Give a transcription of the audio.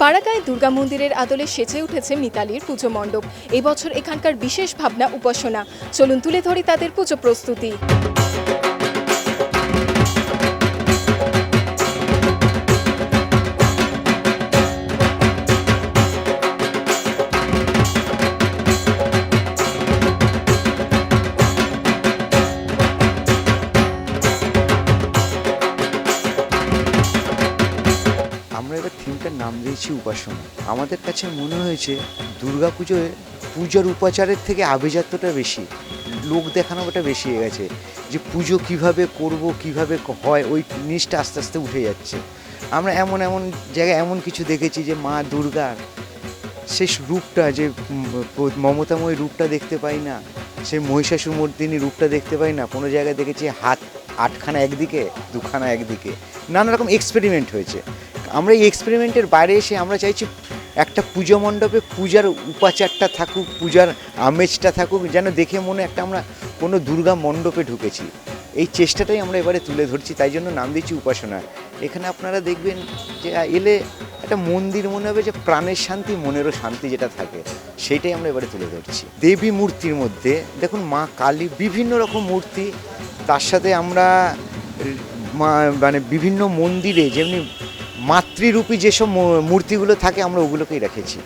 ফারাকায় দুর্গা মন্দিরের আদলে সেচে উঠেছে মিতালির পুজো মণ্ডপ। এবছর এখানকার বিশেষ ভাবনা উপাসনা। চলুন তুলে ধরি তাদের পুজো প্রস্তুতি। আমরা এবার থিমটার নাম দিয়েছি উপাসনা। আমাদের কাছে মনে হয়েছে দুর্গা পুজোয় পুজোর উপাচারের থেকে আভিজাত্যটা বেশি, লোক দেখানোটা বেশি হয়ে গেছে, যে পুজো কীভাবে করব, কীভাবে হয়, ওই জিনিসটা আস্তে আস্তে উঠে যাচ্ছে। আমরা এমন এমন জায়গায় এমন কিছু দেখেছি যে মা দুর্গার শেষ রূপটা যে মমতাময় রূপটা দেখতে পাই না সেই মহিষাসুর মর্দিনী রূপটা দেখতে পাই না, কোনো জায়গায় দেখেছি হাত আটখানা একদিকে, দুখানা একদিকে, নানা রকম এক্সপেরিমেন্ট হয়েছে। আমরা এই এক্সপেরিমেন্টের বাইরে এসে আমরা চাইছি একটা পুজো মণ্ডপে পূজার উপাচারটা থাকুক, পূজার আমেজটা থাকুক, যেন দেখে মনে একটা আমরা কোনো দুর্গা মণ্ডপে ঢুকেছি। এই চেষ্টাটাই আমরা এবারে তুলে ধরছি, তাই জন্য নাম দিচ্ছি উপাসনা এখানে আপনারা দেখবেন যে এলে একটা মন্দির মনে হবে যে, প্রাণের শান্তি, মনেরও শান্তি যেটা থাকে, সেইটাই আমরা এবারে তুলে ধরছি। দেবী মূর্তির মধ্যে, দেখুন মা কালী বিভিন্ন রকম মূর্তি, তার সাথে আমরা মানে বিভিন্ন মন্দিরে, যেমনি মাতৃরূপী যেসব মূর্তিগুলো থাকে আমরা ওগুলোকেই রেখেছি।